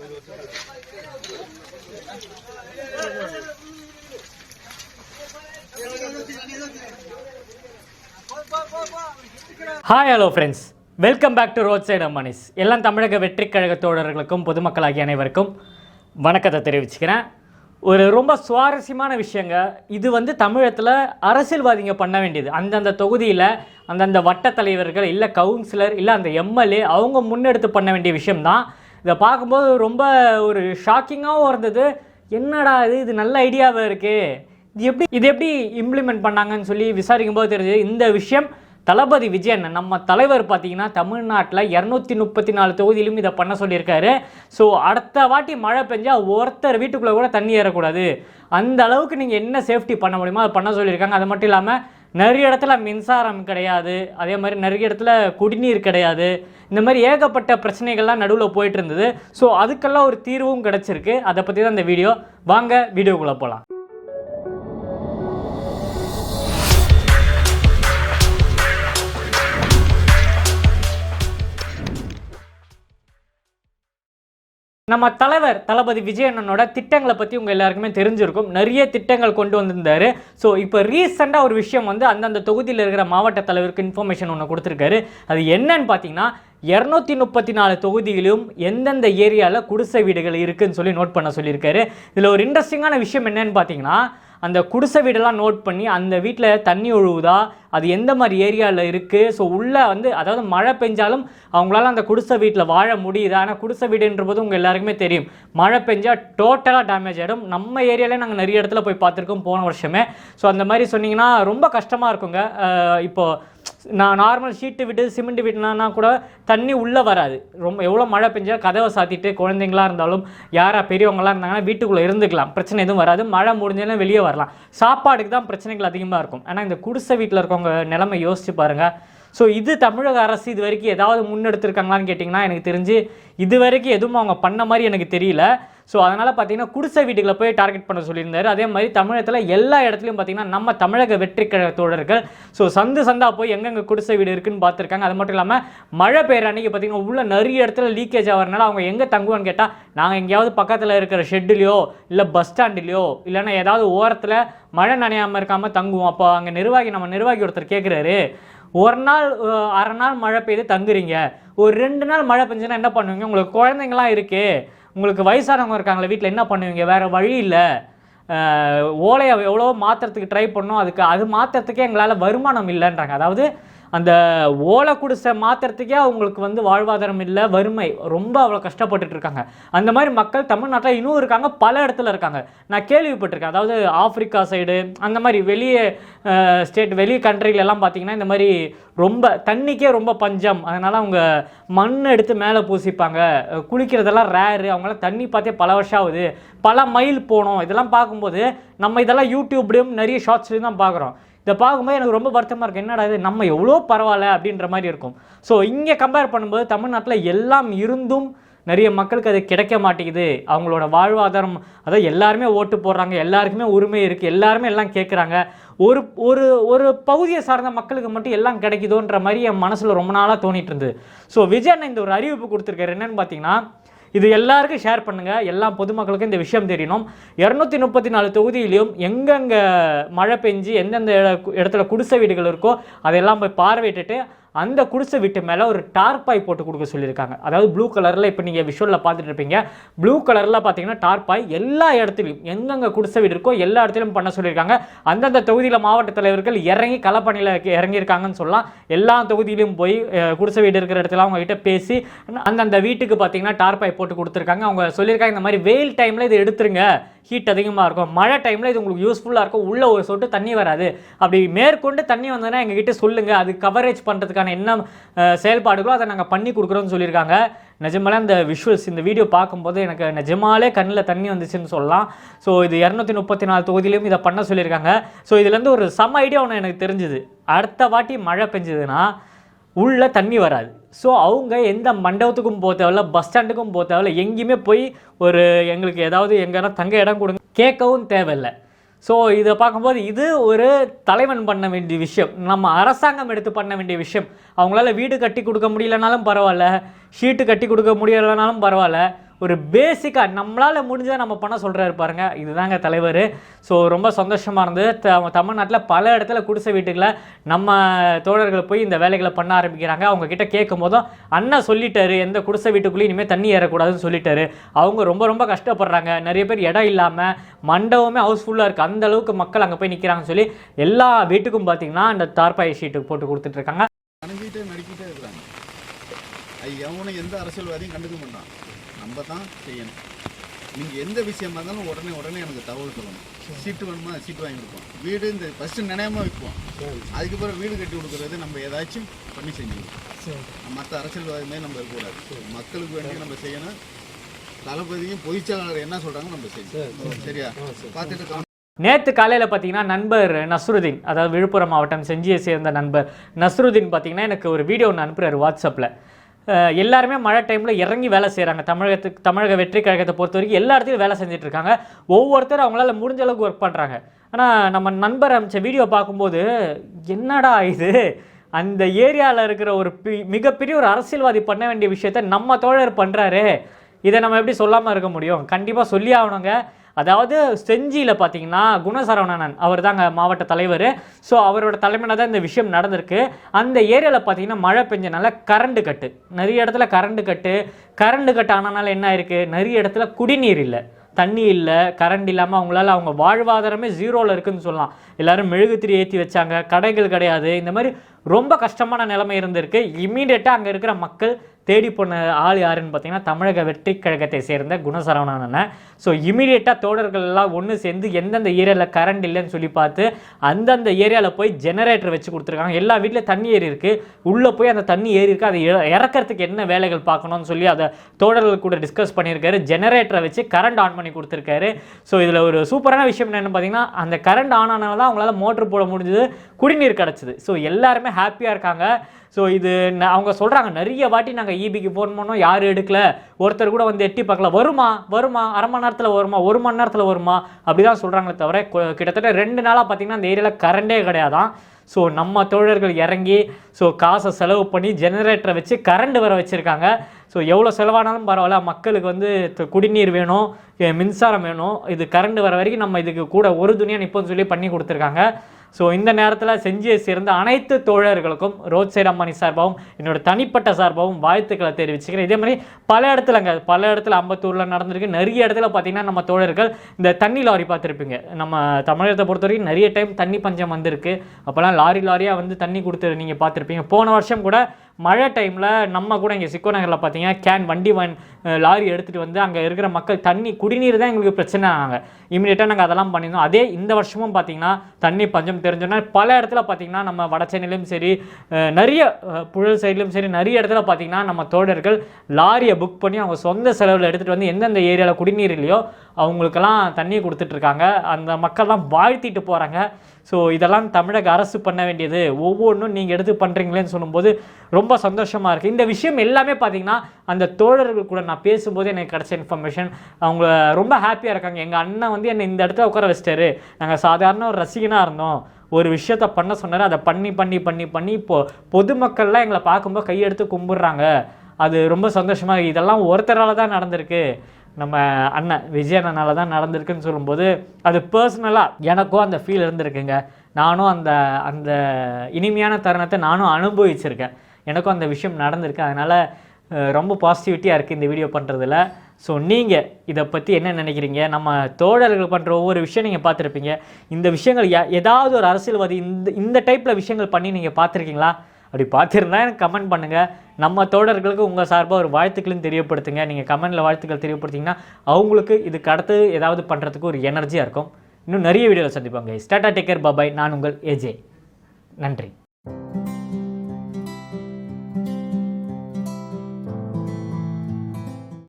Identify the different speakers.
Speaker 1: Hi hello friends welcome back to road side அம்மானிஸ் எல்லாம் தமிழக வெற்றி கழக தோழர்களுக்கும் பொதுமக்களாகிய அனைவருக்கும் வணக்கத்தை தெரிவிச்சுக்கிறேன். ஒரு ரொம்ப சுவாரஸ்யமான விஷயங்க. இது வந்து தமிழகத்தில் அரசியல்வாதிங்க பண்ண வேண்டியது. அந்தந்த தொகுதியில் அந்தந்த வட்ட தலைவர்கள் இல்லை கவுன்சிலர் இல்லை அந்த எம்எல்ஏ அவங்க முன்னெடுத்து பண்ண வேண்டிய விஷயம்தான். இதை பார்க்கும்போது ரொம்ப ஒரு ஷாக்கிங்காகவும் இருந்தது. என்னடா இது? இது நல்ல ஐடியாவாக இருக்குது இது எப்படி இது எப்படி இம்ப்ளிமெண்ட் பண்ணாங்கன்னு சொல்லி விசாரிக்கும் போது தெரிஞ்சது. இந்த விஷயம் தளபதி விஜயன் நம்ம தலைவர் பார்த்தீங்கன்னா தமிழ்நாட்டில் இரநூத்தி முப்பத்தி நாலு தொகுதியிலும் இதை பண்ண சொல்லியிருக்காரு. ஸோ அடுத்த வாட்டி மழை பெஞ்சா ஒருத்தர் வீட்டுக்குள்ளே கூட தண்ணி ஏறக்கூடாது. அந்த அளவுக்கு நீங்கள் என்ன சேஃப்டி பண்ண முடியுமோ அதை பண்ண சொல்லியிருக்காங்க. அது மட்டும் இல்லாமல் நிறைய இடத்துல மின்சாரம் கிடையாது. அதே மாதிரி நிறைய இடத்துல குடிநீர் கிடையாது. இந்த மாதிரி ஏகப்பட்ட பிரச்சனைகள்லாம் நடுவில் போயிட்டு இருந்தது. ஸோ அதுக்கெல்லாம் ஒரு தீர்வும் கிடச்சிருக்கு. அதை பற்றி தான் இந்த வீடியோ. வாங்க வீடியோக்குள்ளே போகலாம் நம்ம தலைவர் தளபதி விஜயண்ணனோட திட்டங்களை பற்றி உங்கள் எல்லாருக்குமே தெரிஞ்சிருக்கும். நிறைய திட்டங்கள் கொண்டு வந்திருந்தாரு. ஸோ இப்போ ரீசெண்டாக ஒரு விஷயம் வந்து அந்தந்த தொகுதியில் இருக்கிற மாவட்ட தலைவருக்கு இன்ஃபர்மேஷன் ஒன்று கொடுத்துருக்காரு. அது என்னன்னு பார்த்தீங்கன்னா இரநூத்தி முப்பத்தி நாலு தொகுதியிலும் எந்தெந்த ஏரியாவில் குடிசை வீடுகள் இருக்குதுன்னு சொல்லி நோட் பண்ண சொல்லியிருக்காரு. இதில் ஒரு இன்ட்ரெஸ்டிங்கான விஷயம் என்னன்னு பார்த்தீங்கன்னா அந்த குடிசை வீடெல்லாம் நோட் பண்ணி அந்த வீட்டில் தண்ணி ஒழுகுதா அது எந்த மாதிரி ஏரியாவில் இருக்குது ஸோ உள்ளே வந்து அதாவது மழை பெஞ்சாலும் அவங்களால அந்த குடிசை வீட்டில் வாழ முடியுது. ஆனால் குடிசை வீடுன்ற போது உங்கள் எல்லாருக்குமே தெரியும். மழை பெஞ்சால் டோட்டலாக டேமேஜ் ஆகிடும் நம்ம ஏரியாவிலே நாங்கள் நிறைய இடத்துல போய் பார்த்துருக்கோம் போன வருஷமே. ஸோ அந்த மாதிரி சொன்னிங்கன்னா ரொம்ப கஷ்டமாக இருக்குங்க. இப்போது நான் நார்மல் ஷீட்டு வீட்டு சிமெண்ட் வீட்டுனா கூட தண்ணி உள்ளே வராது. ரொம்ப எவ்வளோ மழை பெஞ்சால் கதவை சாத்திட்டு குழந்தைங்களா இருந்தாலும் யாராக பெரியவங்களாக இருந்தாங்கன்னா வீட்டுக்குள்ளே இருந்துக்கலாம். பிரச்சனை எதுவும் வராது. மழை முடிஞ்சாலும் வெளியே வரலாம். சாப்பாடுக்கு தான் பிரச்சனைகள் அதிகமாக இருக்கும். ஆனால் இந்த குடிசை வீட்டில் இருக்கவங்க நிலைமை யோசிச்சு பாருங்கள் ஸோ இது தமிழக அரசு இது வரைக்கும் ஏதாவது முன்னெடுத்திருக்காங்களான்னு கேட்டிங்கன்னா எனக்கு தெரிஞ்சு இது வரைக்கும் எதுவும் அவங்க பண்ண மாதிரி எனக்கு தெரியல. ஸோ அதனால் பார்த்தீங்கன்னா குடிசை வீட்டுகளை போய் டார்கெட் பண்ண சொல்லியிருந்தார். அதே மாதிரி தமிழகத்தில் எல்லா இடத்துலையும் பார்த்தீங்கன்னா நம்ம தமிழக வெற்றி கழக தோழர்கள் ஸோ சந்து சந்தா போய் எங்கெங்கே குடிசை வீடு இருக்குன்னு பார்த்துருக்காங்க. அது மட்டும் இல்லாமல் மழை பெய்கிற அன்றைக்கி பார்த்தீங்கன்னா உள்ள நிறைய இடத்துல லீக்கேஜ் ஆகிறனால அவங்க எங்கே தங்குவான்னு கேட்டால் நாங்கள் எங்கேயாவது பக்கத்தில் இருக்கிற ஷெட்டுலையோ இல்லை பஸ் ஸ்டாண்டுலையோ இல்லைன்னா ஏதாவது ஓரத்தில் மழை நனையாமல் இருக்காமல் தங்குவோம். அப்போ அங்கே நிர்வாகி நம்ம நிர்வாகி ஒருத்தர் கேட்குறாரு ஒரு நாள் அரை நாள் மழை பெய்து தங்குறீங்க. ஒரு ரெண்டு நாள் மழை பெஞ்சுன்னா என்ன பண்ணுவீங்க? உங்களுக்கு குழந்தைங்களாம் இருக்குது உங்களுக்கு வயசானவங்க இருக்காங்களே வீட்டில் என்ன பண்ணுவீங்க? வேறு வழி இல்லை. ஓலையை எவ்வளோ மாற்றுறதுக்கு ட்ரை பண்ணோம். அதுக்கு அது மாற்றுறதுக்கே எங்களால் வருமானம் இல்லைன்றாங்க. அதாவது அந்த ஓலை குடிசை மாற்றுறதுக்கே அவங்களுக்கு வந்து வாழ்வாதாரம் இல்லை வறுமை. ரொம்ப அவ்வளோ கஷ்டப்பட்டுட்டு இருக்காங்க. அந்த மாதிரி மக்கள் தமிழ்நாட்டில் இன்னும் இருக்காங்க பல இடத்துல இருக்காங்க. நான் கேள்விப்பட்டிருக்கேன். அதாவது ஆஃப்ரிக்கா சைடு அந்த மாதிரி வெளியே ஸ்டேட் வெளி countryல பார்த்தீங்கன்னா இந்த மாதிரி ரொம்ப தண்ணிக்கே ரொம்ப பஞ்சம். அதனால் அவங்க மண் எடுத்து மேலே பூசிப்பாங்க. குளிக்கிறதெல்லாம் ரேரு அவங்களாம் தண்ணி பார்த்தே பல வருஷம் ஆகுது. பல மைல் போனோம். இதெல்லாம் பார்க்கும்போது நம்ம இதெல்லாம் யூடியூப்லேயும் நிறைய ஷார்ட்ஸ்லேயும் தான் பார்க்குறோம். இதை பார்க்கும்போது எனக்கு ரொம்ப வருத்தமாக இருக்குது என்னடா இது? நம்ம எவ்வளோ பரவாயில்ல அப்படின்ற மாதிரி இருக்கும். ஸோ இங்கே கம்பேர் பண்ணும்போது தமிழ்நாட்டில் எல்லாம் இருந்தும் நிறைய மக்களுக்கு அது கிடைக்க மாட்டேங்குது. அவங்களோட வாழ்வாதாரம் அதாவது எல்லாருமே ஓட்டு போடுறாங்க எல்லாருக்குமே உரிமை இருக்குது எல்லாருமே எல்லாம் கேட்குறாங்க ஒரு ஒரு ஒரு பகுதியை சார்ந்த மக்களுக்கு மட்டும் எல்லாம் கிடைக்குதோன்ற மாதிரி என் மனசில் ரொம்ப நாளாக தோணிட்டு இருந்தது. ஸோ விஜய் அண்ணன் இந்த ஒரு அறிவிப்பு கொடுத்துருக்காரு. என்னென்னு பார்த்தீங்கன்னா இது எல்லாருக்கும் ஷேர் பண்ணுங்கள் எல்லா பொதுமக்களுக்கும் இந்த விஷயம் தெரியணும். இரநூத்தி முப்பத்தி நாலு தொகுதியிலையும் எங்கெங்கே மழை பெஞ்சு எந்தெந்த இட- இடத்துல குடிசை வீடுகள் இருக்கோ அதெல்லாம் போய் பார்வையிட்டுட்டு அந்த குடிசை வீட்டு மேலே ஒரு டார்பாய் போட்டு கொடுக்க சொல்லியிருக்காங்க. அதாவது ப்ளூ கலரில் இப்போ நீங்கள் விஷுவலில் பார்த்துட்டு இருப்பீங்க ப்ளூ கலரில் பார்த்தீங்கன்னா டார்பாய் எல்லா இடத்துலையும் எங்கெங்கே குடிசை வீடு இருக்கோ எல்லா இடத்துலையும் பண்ண சொல்லியிருக்காங்க. அந்தந்த தொகுதியில் மாவட்ட தலைவர்கள் இறங்கி களப்பணியில் இறங்கியிருக்காங்கன்னு சொல்லலாம். எல்லா தொகுதியிலும் போய் குடிசை வீடு இருக்கிற இடத்துல அவங்க கிட்ட பேசி அந்தந்த வீட்டுக்கு பார்த்தீங்கன்னா டார்பாய் போட்டு கொடுத்துருக்காங்க. அவங்க சொல்லியிருக்காங்க இந்த மாதிரி வெயில் டைமில் இதை எடுத்துருங்க. ஹீட் அதிகமாக இருக்கும். மழை டைமில் இது உங்களுக்கு யூஸ்ஃபுல்லாக இருக்கும். உள்ளே ஒரு சொட்டு தண்ணி வராது. அப்படி மேற்கொண்டு தண்ணி வந்ததுன்னா எங்ககிட்ட சொல்லுங்கள் அது கவரேஜ் பண்ணுறதுக்கான என்ன செயல்பாடுகளோ அதை நாங்கள் பண்ணி கொடுக்குறோன்னு சொல்லியிருக்காங்க. நிஜமாலே அந்த விஷுவல்ஸ் இந்த வீடியோ பார்க்கும்போது எனக்கு நிஜமாலே கண்ணில் தண்ணி வந்துச்சுன்னு சொல்லலாம். ஸோ இது இரநூத்தி முப்பத்தி நாலு தொகுதியிலையும் இதை பண்ண சொல்லியிருக்காங்க. ஸோ இதுலேருந்து ஒரு சம ஐடியா ஒன்று எனக்கு தெரிஞ்சுது. அடுத்த வாட்டி மழை பெஞ்சதுன்னா உள்ளே தண்ணி வராது. ஸோ அவங்க எந்த மண்டபத்துக்கும் போக தேவையில்ல பஸ் ஸ்டாண்டுக்கும் போக தேவையில்ல. எங்கேயுமே போய் ஒரு எங்களுக்கு ஏதாவது எங்கன்னா தங்க இடம் கொடுங்க கேட்கவும் தேவையில்லை. ஸோ இதை பார்க்கும்போது இது ஒரு தலைவன் பண்ண வேண்டிய விஷயம். நம்ம அரசாங்கம் எடுத்து பண்ண வேண்டிய விஷயம். அவங்களால வீடு கட்டி கொடுக்க முடியலனாலும் பரவாயில்ல ஷீட்டு கட்டி கொடுக்க முடியலைனாலும் பரவாயில்ல. ஒரு பேசிக்காக நம்மளால் முடிஞ்சதை நம்ம பண்ண சொல்கிறாரு பாருங்க. இதுதாங்க தலைவர். ஸோ ரொம்ப சந்தோஷமாக இருந்தது. த தமிழ்நாட்டில் பல இடத்துல குடிசை வீட்டுகளை நம்ம தோழர்கள் போய் இந்த வேலைகளை பண்ண ஆரம்பிக்கிறாங்க. அவங்க கிட்ட கேட்கும் போதும் அண்ணா சொல்லிட்டாரு எந்த குடிசை வீட்டுக்குள்ளேயும் இனிமேல் தண்ணி ஏறக்கூடாதுன்னு சொல்லிட்டாரு. அவங்க ரொம்ப ரொம்ப கஷ்டப்படுறாங்க. நிறைய பேர் இடம் இல்லாமல் மண்டபமே ஹவுஸ்ஃபுல்லாக இருக்குது அந்த அளவுக்கு மக்கள் அங்கே போய் நிற்கிறாங்கன்னு சொல்லி எல்லா வீட்டுக்கும் பார்த்தீங்கன்னா அந்த தார்பாய் ஷீட்டு போட்டு கொடுத்துட்ருக்காங்க
Speaker 2: அணுகிட்டே நடிக்கிட்டே இருக்கிறாங்க. அது எவனும் எந்த அரசியல்வாதியும் கண்டுக்க மாட்டான். நம்ம தான் செய்யணும். நீங்கள் எந்த விஷயமா இருந்தாலும் உடனே உடனே எனக்கு தகவல் சொல்லணும். சீட்டு வேணுமா? சீட்டு வாங்கி கொடுப்போம் வீடு இந்த ஃபஸ்ட்டு நினையாம வைப்போம் அதுக்கப்புறம் வீடு கட்டி கொடுக்குறது நம்ம ஏதாச்சும் பண்ணி செஞ்சுக்கணும். மற்ற அரசியல்வாதி மாதிரி நம்ம இருக்கக்கூடாது. மக்களுக்கு வேண்டி நம்ம செய்யணும். தளபதியும் பொதுச்செயலாளர் என்ன சொல்கிறாங்க நம்ம செய்யணும். சரியா? பார்த்துட்டு
Speaker 1: நேற்று காலையில் பார்த்தீங்கன்னா நண்பர் நஸ்ருதீன் அதாவது விழுப்புரம் மாவட்டம் செஞ்சியை சேர்ந்த நண்பர் நஸ்ருதீன் பார்த்தீங்கன்னா எனக்கு ஒரு வீடியோ ஒன்று அனுப்புறாரு வாட்ஸ்அப்பில் எல்லாருமே மழை டைமில் இறங்கி வேலை செய்கிறாங்க தமிழகத்துக்கு தமிழக வெற்றி கழகத்தை பொறுத்த வரைக்கும் எல்லா இடத்துலையும் வேலை செஞ்சிட்ருக்காங்க ஒவ்வொருத்தரும் அவங்களால முடிஞ்ச அளவுக்கு ஒர்க் பண்ணுறாங்க ஆனால் நம்ம நண்பர் அமைச்ச வீடியோ பார்க்கும்போது என்னடா இது? அந்த ஏரியாவில் இருக்கிற ஒரு பி- மிகப்பெரிய ஒரு அரசியல்வாதி பண்ண வேண்டிய விஷயத்த நம்ம தோழர் பண்ணுறாரு இதை நம்ம எப்படி சொல்லாமல் இருக்க முடியும்? கண்டிப்பாக சொல்லி ஆகணுங்க. அதாவது செஞ்சியில் பார்த்தீங்கன்னா குணசரவணன் அவர் தாங்க மாவட்ட தலைவர். ஸோ அவரோட தலைமையில் தான் இந்த விஷயம் நடந்திருக்கு. அந்த ஏரியாவில் பார்த்தீங்கன்னா மழை பெஞ்சனால கரண்டு கட்டு. நிறைய இடத்துல கரண்டு கட்டு. கரண்டு கட் ஆனனால என்ன ஆயிருக்கு? நிறைய இடத்துல குடிநீர் இல்லை. தண்ணி இல்லை. கரண்ட் இல்லாமல் அவங்களால அவங்க வாழ்வாதாரமே ஜீரோவில் இருக்குதுன்னு சொல்லலாம். எல்லோரும் மெழுகுத்திரி ஏற்றி வச்சாங்க. கடைகள் கிடையாது. இந்த மாதிரி ரொம்ப கஷ்டமான நிலைமை இருந்திருக்கு. இம்மீடியட்டாக அங்கே இருக்கிற மக்கள் தேடி போன ஆள் யாருன்னு பார்த்தீங்கன்னா தமிழக வெற்றி கழகத்தை சேர்ந்த குணசரவணன். ஸோ இமீடியட்டாக தோழர்கள் எல்லாம் ஒன்று சேர்ந்து எந்தெந்த ஏரியாவில் கரண்ட் இல்லைன்னு சொல்லி பார்த்து அந்தந்த ஏரியாவில் போய் ஜெனரேட்டர் வச்சு கொடுத்துருக்காங்க. எல்லா வீட்டில் தண்ணி ஏறி இருக்கு. உள்ளே போய் அந்த தண்ணி ஏறி இருக்கு. அதை இற- இறக்கறதுக்கு என்ன வேலைகள் பார்க்கணும்னு சொல்லி அதை தோழர்கள் கூட டிஸ்கஸ் பண்ணியிருக்காரு. ஜெனரேட்டரை வச்சு கரண்ட் ஆன் பண்ணி கொடுத்துருக்காரு. ஸோ இதில் ஒரு சூப்பரான விஷயம் என்னென்னு பார்த்தீங்கன்னா அந்த கரண்ட் ஆன் ஆனால தான் அவங்களால மோட்ரு போட முடிஞ்சது. குடிநீர் கிடச்சிது. ஸோ எல்லாருமே ஹாப்பியாக இருக்காங்க. ஸோ இது அவங்க சொல்கிறாங்க நிறைய வாட்டி நாங்கள் ஈபிக்கு ஃபோன் பண்ணோம். யாரும் எடுக்கல. ஒருத்தர் கூட வந்து எட்டி பார்க்கல. வருமா? வருமா? அரை மணி நேரத்தில் வருமா? ஒரு மணி நேரத்தில் வருமா? அப்படி தான் சொல்கிறாங்களே தவிர கிட்டத்தட்ட ரெண்டு நாளாக பார்த்தீங்கன்னா அந்த ஏரியாவில் கரண்டே கிடையாதான். ஸோ நம்ம தோழர்கள் இறங்கி ஸோ காசை செலவு பண்ணி ஜெனரேட்டரை வச்சு கரண்ட் வர வச்சுருக்காங்க. ஸோ எவ்வளோ செலவானாலும் பரவாயில்ல. மக்களுக்கு வந்து குடிநீர் வேணும் மின்சாரம் வேணும். இது கரண்ட் வர வரைக்கும் நம்ம இதுக்கு கூட ஒரு துணியாக நிற்போம்னு சொல்லி பண்ணி கொடுத்துருக்காங்க. ஸோ இந்த நேரத்தில் செஞ்சியை சேர்ந்த அனைத்து தோழர்களுக்கும் ரோட் சைடு அம்மானி சார்பாகவும் என்னோட தனிப்பட்ட சார்பாகவும் வாழ்த்துக்களை தெரிவிச்சுக்கிறேன். இதே மாதிரி பல இடத்துலங்க பல இடத்துல அம்பத்தூரில் நடந்திருக்கு. நிறைய இடத்துல பார்த்தீங்கன்னா நம்ம தோழர்கள் இந்த தண்ணி லாரி பார்த்துருப்பீங்க நம்ம தமிழகத்தை பொறுத்த வரைக்கும் நிறைய டைம் தண்ணி பஞ்சம் வந்திருக்கு. அப்போல்லாம் லாரி லாரியாக வந்து தண்ணி கொடுத்து நீங்கள் பார்த்துருப்பீங்க போன வருஷம் கூட மழை டைமில் நம்ம கூட இங்கே சிக்கோ நகரில் பார்த்தீங்கன்னா கேன் வண்டி வன் லாரி எடுத்துகிட்டு வந்து அங்கே இருக்கிற மக்கள் தண்ணி குடிநீர் தான் எங்களுக்கு பிரச்சனை ஆனாங்க. இமீடியட்டாக நாங்கள் அதெல்லாம் பண்ணியிருந்தோம். அதே இந்த வருஷமும் பார்த்தீங்கன்னா தண்ணி பஞ்சம் தெரிஞ்சோன்னா பல இடத்துல பார்த்தீங்கன்னா நம்ம வட சென்னையிலும் சரி நிறைய புழல் சைட்லையும் சரி நிறைய இடத்துல பார்த்தீங்கன்னா நம்ம தோழர்கள் லாரியை புக் பண்ணி அவங்க சொந்த செலவில் எடுத்துகிட்டு வந்து எந்தெந்த ஏரியாவில் குடிநீர் இல்லையோ அவங்களுக்கெல்லாம் தண்ணி கொடுத்துட்ருக்காங்க. அந்த மக்கள்லாம் வாழ்த்திட்டு போகிறாங்க ஸோ இதெல்லாம் தமிழக அரசு பண்ண வேண்டியது. ஒவ்வொன்றும் நீங்கள் எடுத்து பண்ணுறீங்களேன்னு சொல்லும்போது ரொம்ப சந்தோஷமாக இருக்குது இந்த விஷயம் எல்லாமே பார்த்திங்கன்னா அந்த தோழர்கள் கூட நான் பேசும்போது எனக்கு கிடச்ச இன்ஃபர்மேஷன் அவங்க ரொம்ப ஹாப்பியாக இருக்காங்க. எங்கள் அண்ணன் வந்து என்னை இந்த இடத்துல உட்கார வச்சிட்டாரு. நாங்கள் சாதாரண ஒரு ரசிகனாக இருந்தோம். ஒரு விஷயத்த பண்ண சொன்னார். அதை பண்ணி பண்ணி பண்ணி பண்ணி இப்போ பொதுமக்கள்லாம் எங்களை பார்க்கும்போது கையெடுத்து கும்பிட்றாங்க. அது ரொம்ப சந்தோஷமாக இதெல்லாம் ஒருத்தரால் தான் நடந்திருக்கு. நம்ம அண்ணன் விஜய் அண்ணனால தான் நடந்திருக்குன்னு சொல்லும்போது அது பர்சனலாக எனக்கும் அந்த ஃபீல் இருந்திருக்குங்க. நானும் அந்த அந்த இனிமையான தருணத்தை நானும் அனுபவிச்சிருக்கேன். எனக்கும் அந்த விஷயம் நடந்திருக்கு. அதனால் ரொம்ப பாசிட்டிவிட்டியாக இருக்குது இந்த வீடியோ பண்ணுறதுல ஸோ நீங்கள் இதை பற்றி என்ன நினைக்கிறீங்க? நம்ம தோழர்கள் பண்ணுற ஒவ்வொரு விஷயம் நீங்கள் பார்த்துருப்பீங்க. இந்த விஷயங்கள் யா- ஏதாவது ஒரு அரசியல்வாதி இந்த இந்த டைப்பில் விஷயங்கள் பண்ணி நீங்கள் பார்த்துருக்கீங்களா? அப்படி பார்த்துருந்தா எனக்கு கமெண்ட் பண்ணுங்கள் நம்ம தோழர்களுக்கு உங்கள் சார்பாக ஒரு வாழ்த்துக்களையும் தெரியப்படுத்துங்க. நீங்கள் கமெண்டில் வாழ்த்துக்கள் தெரியப்படுத்திங்கன்னா அவங்களுக்கு இதுக்கு அடுத்து ஏதாவது பண்ணுறதுக்கு ஒரு எனர்ஜியாக இருக்கும். இன்னும் நிறைய வீடியோவில் சந்திப்பாங்க ஸ்டாட்டா டேக்கர் பாபாய் நான் உங்கள் ஏஜே நன்றி.